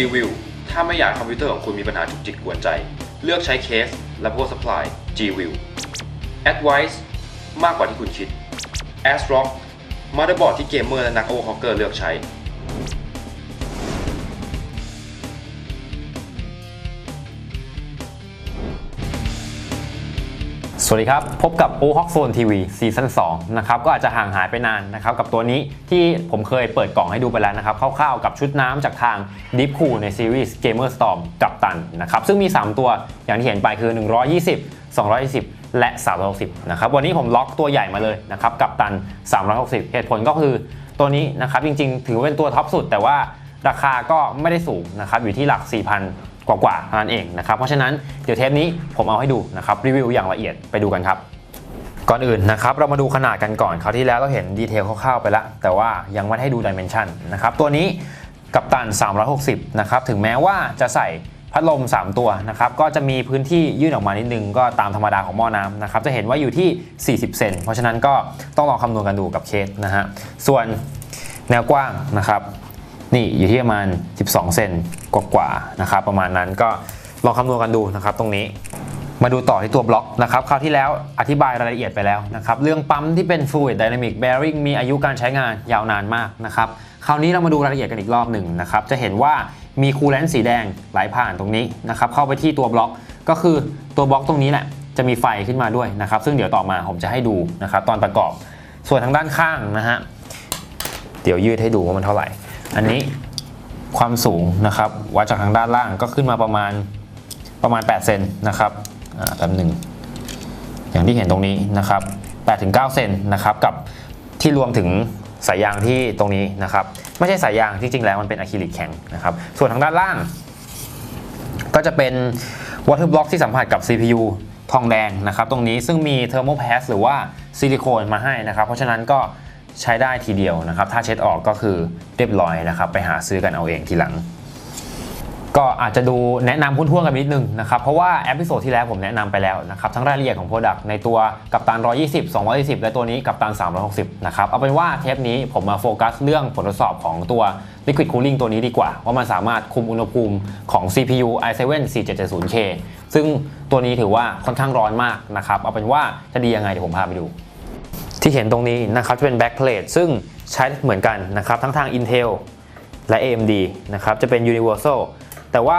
G-View ถ้าไม่อยากคอมพิวเตอร์ของคุณมีปัญหาจุกจิกกวนใจ เลือกใช้เคสและ power supply G-View Advice มากกว่าที่คุณคิด ASRock มา t เตอร์บอร์ดที่เกมเมอร์และนักโอเวอร์คอเกอร์เลือกใช้ สวัสดีครับ พบกับ o h o k Zone TV ซีซั่น2นะครับก็อาจจะห่างหายไปนานนะครับกับตัวนี้ที่ผมเคยเปิดกล่องให้ดูไปแล้วนะครับคร่าวๆกับชุดน้ำจากทาง Deep Cool ในซีรีส์ Gamer Storm กับตันนะครับซึ่งมี 3 ตัวอย่างที่เห็นไปคือ 120 220และ360นะครับ วันนี้ผมล็อกตัวใหญ่มาเลยนะครับกับตัน 360 เหตุผลก็คือตัวนี้นะครับจริงๆ ถือเป็นตัวท็อปสุด แต่ว่าราคาก็ไม่ได้สูงนะครับอยู่ที่หลัก4,000 กว่าๆเท่านั้นเองนะครับเพราะฉะนั้นเดี๋ยวเทปนี้ผมเอาให้ดูนะครับรีวิวอย่างละเอียดไปดูกันครับก่อนอื่นนะครับเรามาดูขนาดกันก่อนคราวที่แล้วเราเห็นดีเทลคร่าวๆไปแล้วแต่ว่ายังไม่ให้ดูดิเมนชันนะครับตัวนี้กับตัน 360 นะครับ ถึงแม้ว่าจะใส่พัดลม 3 ตัวนะครับ ก็จะมีพื้นที่ยื่นออกมานิดนึง ก็ตามธรรมดาของหม้อน้ำนะครับ จะเห็นว่าอยู่ที่ 40 เซน เพราะฉะนั้นก็ต้องลองคำนวณกันดูกับเคสนะฮะ ส่วนแนวกว้างนะครับ นี่อยู่ที่ประมาณ 12 เซนกว่าๆนะครับประมาณนั้นก็ลองคำนวณกันดูนะครับตรงนี้มาดูต่อที่ตัวบล็อกนะครับคราวที่แล้วอธิบายรายละเอียดไปแล้วนะครับเรื่องปั๊มที่เป็น Fluid Dynamic Bearing มีอายุการใช้งานยาวนานมากนะครับคราวนี้เรามาดูรายละเอียดกันอีกรอบหนึ่งนะครับจะเห็นว่ามีคูลเลนต์สีแดงไหลผ่านตรงนี้นะครับเข้าไปที่ตัวบล็อกก็คือตัวบล็อกตรงนี้แหละจะมีไฟขึ้นมาด้วยนะครับซึ่งเดี๋ยวต่อมาผมจะให้ดูนะครับตอนประกอบ ส่วนทางด้านข้างนะฮะเดี๋ยวยืดให้ดูว่ามันเท่าไหร่ อันนี้ความสูงนะครับวัดจากทางด้านล่างก็ขึ้นมาประมาณประมาณ8เซนนะครับอ่าแป๊บหนึ่งอย่างที่เห็นตรงนี้นะครับ8ถึง9เซนนะครับกับที่รวมถึงสายยางที่ตรงนี้นะครับ ไม่ใช่สายยางที่จริงแล้วมันเป็นอะคริลิกแข็งนะครับ ส่วนทางด้านล่าง ก็จะเป็น water block ที่สัมผัสกับ CPU ทองแดงนะครับ ตรงนี้ซึ่งมี thermal pass หรือว่าซิลิโคนมาให้นะครับ เพราะฉะนั้นก็ ใช้ได้ทีเดียวนะครับ ถ้าเช็ดออกก็คือเรียบร้อยนะครับ ไปหาซื้อกันเอาเองทีหลัง ก็อาจจะดูแนะนำพุ่นๆกันนิดนึงนะครับ เพราะว่าเอพิโซดที่แล้วผมแนะนำไปแล้วนะครับ ทั้งรายละเอียดของ Product ในตัวกับตัน 120 220 และตัวนี้กับตัน 360 นะครับ เอาเป็นว่าเทปนี้ผมมาโฟกัสเรื่องผลทดสอบของตัว Liquid Cooling ตัวนี้ดีกว่า ว่ามันสามารถคุมอุณหภูมิของ CPU i7 4770K ซึ่งตัวนี้ถือว่าค่อนข้างร้อนมากนะครับเอาเป็นว่าจะดียังไงเดี๋ยวผมพาไปดู ที่เห็นตรงนี้นะครับจะเป็น backplate ซึ่งใช้เหมือนกันนะครับทั้งทาง Intel และ AMD นะครับจะเป็น Universal แต่ว่า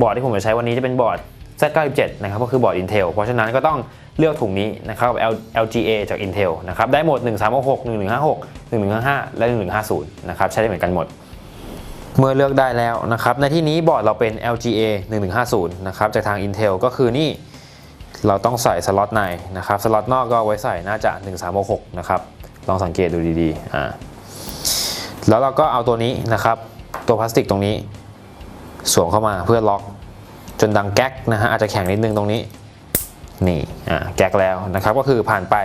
บอร์ดที่ผมจะใช้วันนี้จะเป็นบอร์ด Z97 นะครับก็คือบอร์ด Intel เพราะฉะนั้นก็ต้องเลือกถุงนี้นะครับกับ LGA จาก Intel นะครับได้หมด 1366 1156 1155 และ 1150 นะครับใช้ได้เหมือนกันหมด เมื่อเลือกได้แล้วนะครับในที่นี้บอร์ดเราเป็น LGA 1150 นะครับจากทาง Intel ก็คือนี่ เราต้องใส่สล็อตในนะครับสล็อตนอกก็ไว้ใส่น่าจะ 1366 นะครับ ลองสังเกตดูดีๆอ่าแล้วเราก็เอาตัวนี้นะครับ ตัวพลาสติกตรงนี้ สวมเข้ามาเพื่อล็อก จนดังแก๊กนะฮะอาจจะแข็งนิดนึงตรงนี้นี่อ่าแก๊กแล้วนะครับก็คือผ่านไป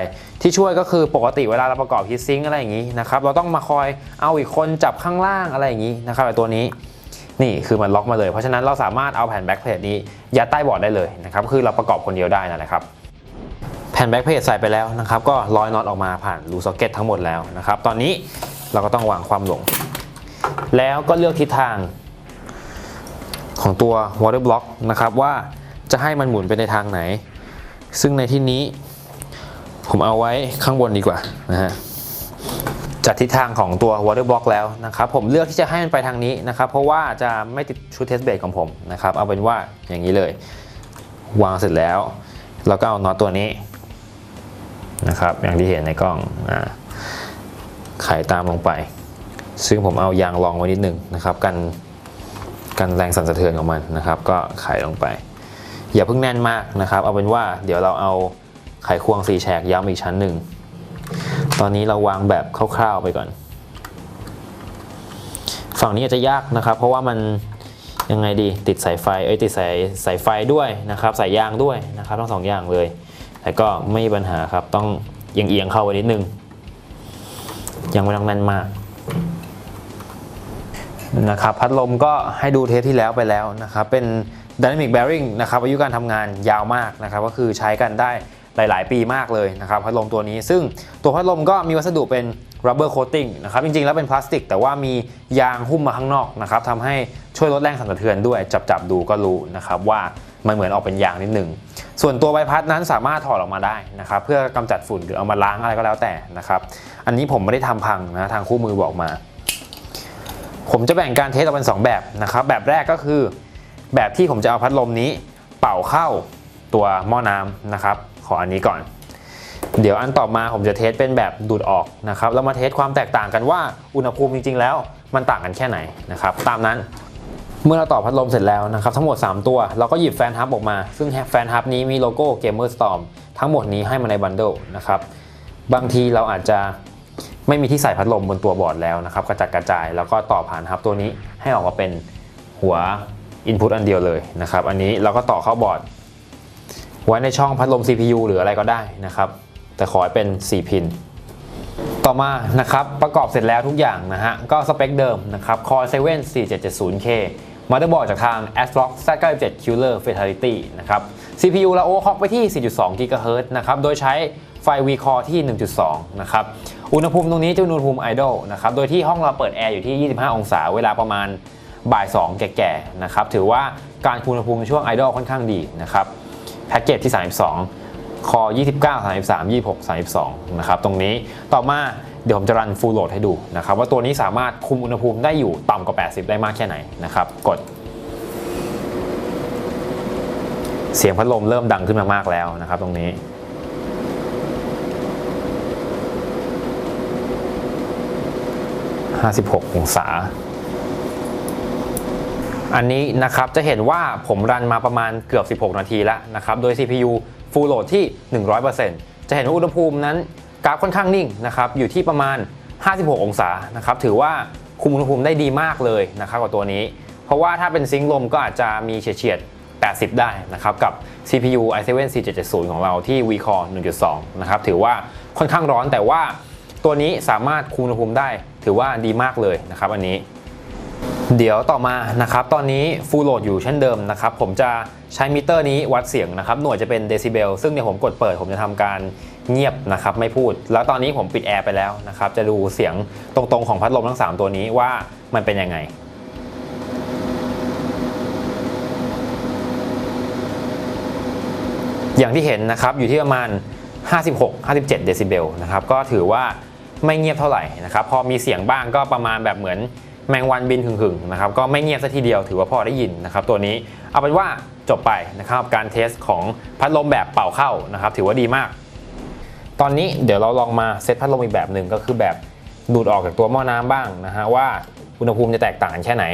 ที่ช่วยก็คือปกติเวลาเราประกอบฮีทซิงค์อะไรอย่างนี้นะครับเราต้องมาคอยเอาอีกคนจับข้างล่างอะไรอย่างนี้นะครับไอตัวนี้ นี่คือมันล็อกมาเลย เพราะฉะนั้นเราสามารถเอาแผ่นแบ็กเพลทนี้ยัดใต้บอร์ดได้เลยนะครับคือเราประกอบคนเดียวได้นั่นแหละครับแผ่นแบ็กเพลทใส่ไปแล้วนะครับก็ร้อยน็อตออกมาผ่านรูซ็อกเก็ตทั้งหมดแล้วนะครับตอนนี้เราก็ต้องวางความหลง แล้วก็เลือกทิศทางของตัว water block นะครับว่าจะให้มันหมุนไปในทางไหน ซึ่งในที่นี้ผมเอาไว้ข้างบนดีกว่านะฮะ จากทิศทางของตัว water block แล้วนะครับ ผมเลือกที่จะให้มันไปทางนี้นะครับ เพราะว่าจะไม่ติดชุด test bed ของผมนะครับ เอาเป็นว่าอย่างนี้เลย วางเสร็จแล้ว เราก็เอาน็อตตัวนี้นะครับ อย่างที่เห็นในกล้องอ่าไขตามลงไป ซึ่งผมเอายางรองไว้นิดนึงนะครับ กันกันแรงสั่นสะเทือนของมันนะครับ ก็ไขลงไป อย่าเพิ่งแน่นมากนะครับ เอาเป็นว่าเดี๋ยวเราเอาไขควงสี่แฉกย้ำอีกชั้นหนึ่ง ตอนนี้เราวางแบบคร่าวๆไปก่อน ฝั่งนี้อาจจะยากนะครับ เพราะว่ามันยังไงดีติดสายไฟเอ้ยติดสายสายไฟด้วยนะครับสายยางด้วยนะครับทั้งสองอย่างเลย แต่ก็ไม่มีปัญหาครับต้องเอียงๆเข้าไว้นิดนึง ยังไม่ต้องแน่นมากนะครับพัดลมก็ให้ดูเทปที่แล้วไปแล้วนะครับเป็น Dynamic Bearing นะครับอายุการทำงานยาวมากนะครับก็คือใช้กันได้ หลาย ๆ ปีมากเลยนะครับพัดลมตัวนี้ ซึ่งตัวพัดลมก็มีวัสดุเป็น rubber coating นะครับจริง ๆ แล้วเป็นพลาสติก แต่ว่ามียางหุ้มมาข้างนอกนะครับทำให้ช่วยลดแรงสั่นสะเทือนด้วยจับจับๆดูก็รู้นะครับว่ามันเหมือนออกเป็นยางนิดหนึ่งส่วนตัวใบพัดนั้นสามารถถอดออกมาได้นะครับ เพื่อกำจัดฝุ่นหรือเอามาล้างอะไรก็แล้วแต่นะครับ อันนี้ผมไม่ได้ทำพังนะทางคู่มือบอกมา ผมจะแบ่งการเทสออกเป็น 2 แบบนะครับ แบบแรกก็คือ แบบที่ผมจะเอาพัดลมนี้ เป่าเข้าตัวหม้อน้ำนะครับ ออันนี้ก่อน เดี๋ยวอันต่อมาผมจะเทสเป็นแบบดูดออกนะครับแล้วมาเทสความแตกต่างกันว่าอุณหภูมิจริงๆ แล้วมันต่างกันแค่ไหนนะครับตามนั้นเมื่อเราต่อพัดลมเสร็จแล้วนะครับทั้งหมด 3 ตัว เราก็หยิบแฟนฮับออกมา ซึ่งแฟนฮับนี้มีโลโก้ Gamer Storm ทั้งหมดนี้ให้มาในบันเดิลนะครับบางทีเราอาจจะไม่มีที่ใส่พัดลมบนตัวบอร์ดแล้วนะครับกระจัดกระจายแล้วก็ต่อผ่านฮับตัวนี้ให้ออกมาเป็นหัว Input อันเดียวเลยนะครับอันนี้เราก็ต่อเข้าบอร์ด ไว้ในช่องพัดลม CPU หรืออะไรก็ได้นะครับ แต่ขอให้เป็น 4 พิน ต่อมานะครับประกอบเสร็จแล้วทุกอย่างนะฮะ ก็สเปคเดิมนะครับ Core 7 4770K มาเตอร์บอร์ดจากทาง ASRock Z97 Killer Fatality นะครับ CPU เราโอคอกไปที่ 4.2 GHz นะครับ โดยใช้ไฟ V-Core ที่ 1.2 นะครับ อุณหภูมิตรงนี้จะอุณหภูมิ idle นะครับ โดยที่ห้องเราเปิดแอร์อยู่ที่ 25 องศา เวลาประมาณบ่าย 2 แก่ๆ นะครับ ถือว่าการคุมอุณหภูมิในช่วง idle ค่อนข้างดีนะครับ แพ็กเกจที่ 32 คอ 29 33 26 32 นะครับ ตรงนี้ต่อมาเดี๋ยวผมจะรัน full load ให้ดูนะครับ ว่าตัวนี้สามารถคุมอุณหภูมิได้อยู่ต่ำกว่า 80 ได้มากแค่ไหนนะครับ กด เสียงพัดลมเริ่มดังขึ้นมามากแล้วนะครับ ตรงนี้56องศา อันนี้นะครับจะเห็นว่าผมรันมาประมาณเกือบ 16 นาทีแล้วนะครับ โดย CPU full load ที่ 100%จะเห็นว่าอุณหภูมินั้นกราฟค่อนข้างนิ่งนะครับอยู่ที่ประมาณ 56 องศานะครับถือว่าคุมอุณหภูมิได้ดีมากเลยนะครับกับตัวนี้ เพราะว่าถ้าเป็นซิงค์ลมก็อาจจะมีเฉียดๆ80 ได้นะครับกับ CPU i7 4770 ของเราที่ V-Core 1.2 นะครับถือว่าค่อนข้างร้อนแต่ว่าตัวนี้สามารถคุมอุณหภูมิได้ ถือว่าดีมากเลยนะครับอันนี้ เดี๋ยวต่อมานะครับตอนนี้ full load อยู่เช่นเดิมนะครับผมจะใช้มิเตอร์นี้วัดเสียงนะครับหน่วยจะเป็นเดซิเบลซึ่งเดี๋ยวผมกดเปิด ผมจะทำการเงียบนะครับไม่พูด แล้วตอนนี้ผมปิดแอร์ไปแล้วนะครับจะดูเสียงตรงๆของพัดลมทั้ง 3 ตัวนี้ว่ามันเป็นยังไงอย่างที่เห็นนะครับอยู่ที่ประมาณ 56-57 เดซิเบลนะครับก็ถือว่าไม่เงียบเท่าไหร่นะครับพอมีเสียงบ้างก็ประมาณแบบเหมือน แมงวันบินหึ่งๆนะครับก็ไม่เงียบซะทีเดียวถือว่าพอได้ยินนะครับตัวนี้เอาเป็นว่าจบไปนะครับการเทสของพัดลมแบบเป่าเข้านะครับถือว่าดีมาก ตอนนี้เดี๋ยวเราลองมาเซตพัดลมอีกแบบหนึ่งก็คือแบบดูดออกจากตัวหม้อน้ำบ้างนะฮะว่าอุณหภูมิจะแตกต่างกันแค่ไหน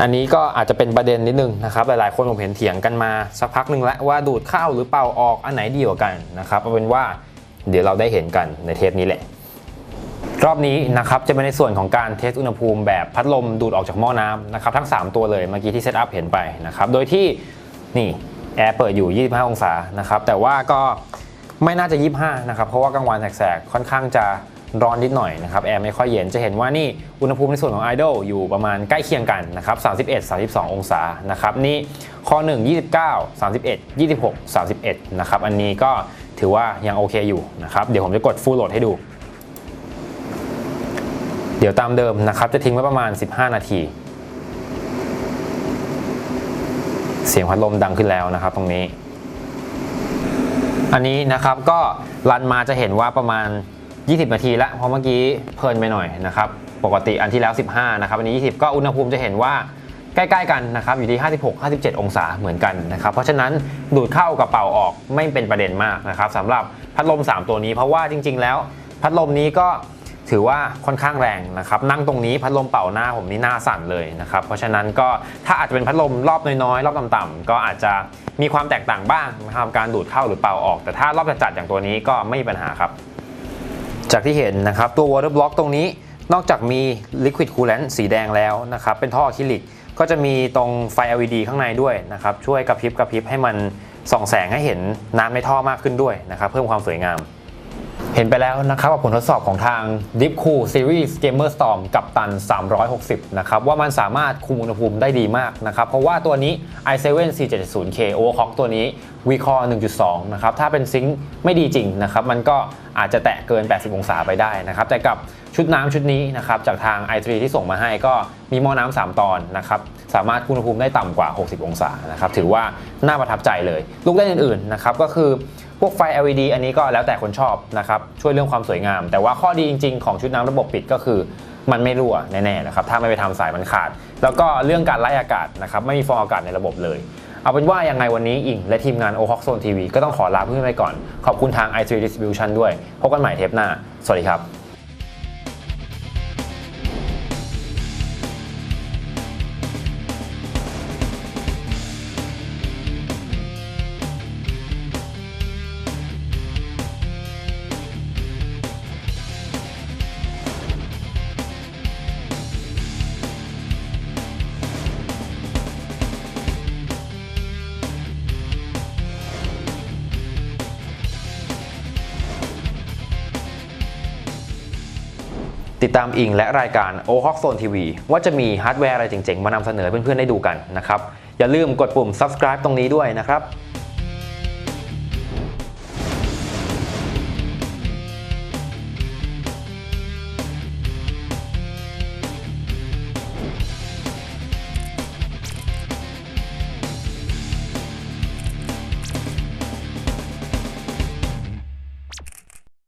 อันนี้ก็อาจจะเป็นประเด็นนิดนึงนะครับหลายๆคนผมเห็นเถียงกันมาสักพักหนึ่งแล้วว่าดูดเข้าหรือเป่าออกอันไหนดีกว่ากันนะครับเอาเป็นว่าเดี๋ยวเราได้เห็นกันในเทปนี้แหละ รอบนี้นะครับจะเป็นในส่วนของการเทสอุณหภูมิแบบพัดลมดูดออกจากหม้อน้ำนะครับทั้ง 3 ตัวเลยเมื่อกี้ที่เซตอัพเห็นไปนะครับโดยที่นี่แอร์เปิดอยู่ 25 องศานะครับแต่ว่าก็ไม่น่าจะ 25 นะครับ เพราะว่ากลางวันแสกๆ ค่อนข้างจะร้อนนิดหน่อยนะครับแอร์ไม่ค่อยเย็นจะเห็นว่านี่อุณหภูมิในส่วนของ Idol อยู่ประมาณใกล้เคียงกันนะครับ31 32 องศานะครับนี่ข้อ 1 29 31 26 31 นะครับอันนี้ก็ถือว่ายังโอเคอยู่นะครับเดี๋ยวผมจะกด full load ให้ดู ดี๋ยวตามเดิมนะครับจะทิ้งไว้ประมาณ 15 นาที เสียงพัดลมดังขึ้นแล้วนะครับ ตรงนี้ อันนี้นะครับก็รันมาจะเห็นว่าประมาณ 20 นาทีละเพราะเมื่อกี้เพลินไปหน่อยนะครับปกติอันที่แล้ว 15 นะครับ อันนี้ 20 ก็อุณหภูมิจะเห็นว่าใกล้ๆกันนะครับอยู่ที่ 56 57 องศาเหมือนกันนะครับ เพราะฉะนั้นดูดเข้ากับเป่าออกไม่เป็นประเด็นมากนะครับสำหรับพัดลม 3 ตัวนี้เพราะว่าจริง ๆ แล้ว พัดลมนี้ก็ ถือว่าค่อนข้างแรงนะครับนั่งตรงนี้พัดลมเป่าหน้าผมนี่หน้าสั่นเลยนะครับเพราะฉะนั้นก็ถ้าอาจจะเป็นพัดลมรอบน้อยๆ รอบต่ำๆก็อาจจะมีความแตกต่างบ้างนะครับการดูดเข้าหรือเป่าออก แต่ถ้ารอบจัดๆอย่างตัวนี้ก็ไม่มีปัญหาครับ จากที่เห็นนะครับตัว water block ตรงนี้นอกจากมี liquid coolant สีแดงแล้วนะครับเป็นท่ออะคริลิกก็จะมีตรงไฟ LED ข้างในด้วยนะครับช่วยกระพริบกระพริบให้มันส่องแสงให้เห็นน้ำในท่อมากขึ้นด้วยนะครับเพิ่มความสวยงาม เห็นไปแล้วนะครับกับผลทดสอบของทาง Deep Cool Series Gamer Storm กับตัน 360 นะครับ ว่ามันสามารถคุมอุณหภูมิได้ดีมากนะครับ เพราะว่าตัวนี้ i7 470K Overclock ตัวนี้ V-Core 1.2 นะครับ ถ้าเป็นซิงค์ไม่ดีจริงนะครับ มันก็อาจจะแตะเกิน 80 องศาไปได้นะครับ แต่กับชุดน้ำชุดนี้นะครับ จากทาง i3 ที่ส่งมาให้ก็มีหม้อน้ำ3 ตอนนะครับ สามารถคุมอุณหภูมิได้ต่ำกว่า 60 องศานะครับ ถือว่าน่าประทับใจเลย ลูกเล่นอื่นๆนะครับก็คือ พวกไฟ LED อันนี้ก็แล้วแต่คนชอบนะครับ ช่วยเรื่องความสวยงาม แต่ว่าข้อดีจริง ๆ ของชุดน้ำระบบปิดก็คือมันไม่รั่วแน่ๆนะครับ ถ้าไม่ไปทำสายมันขาด แล้วก็เรื่องการไล่อากาศนะครับ ไม่มีฟองอากาศในระบบเลย เอาเป็นว่ายังไงวันนี้อิงและทีมงาน o h o k Zone TV ก็ต้องขอลาเพื่อนไปก่อน ขอบคุณทาง i3 Distribution ด้วย พบกันใหม่เทปหน้า สวัสดีครับ ติดตามอิงและรายการ o h o k Zone TV ว่าจะมีฮาร์ดแวร์อะไรเจ๋งๆ มานำเสนอเพื่อนๆได้ดูกันนะครับ อย่าลืมกดปุ่ม subscribe ตรงนี้ด้วยนะครับ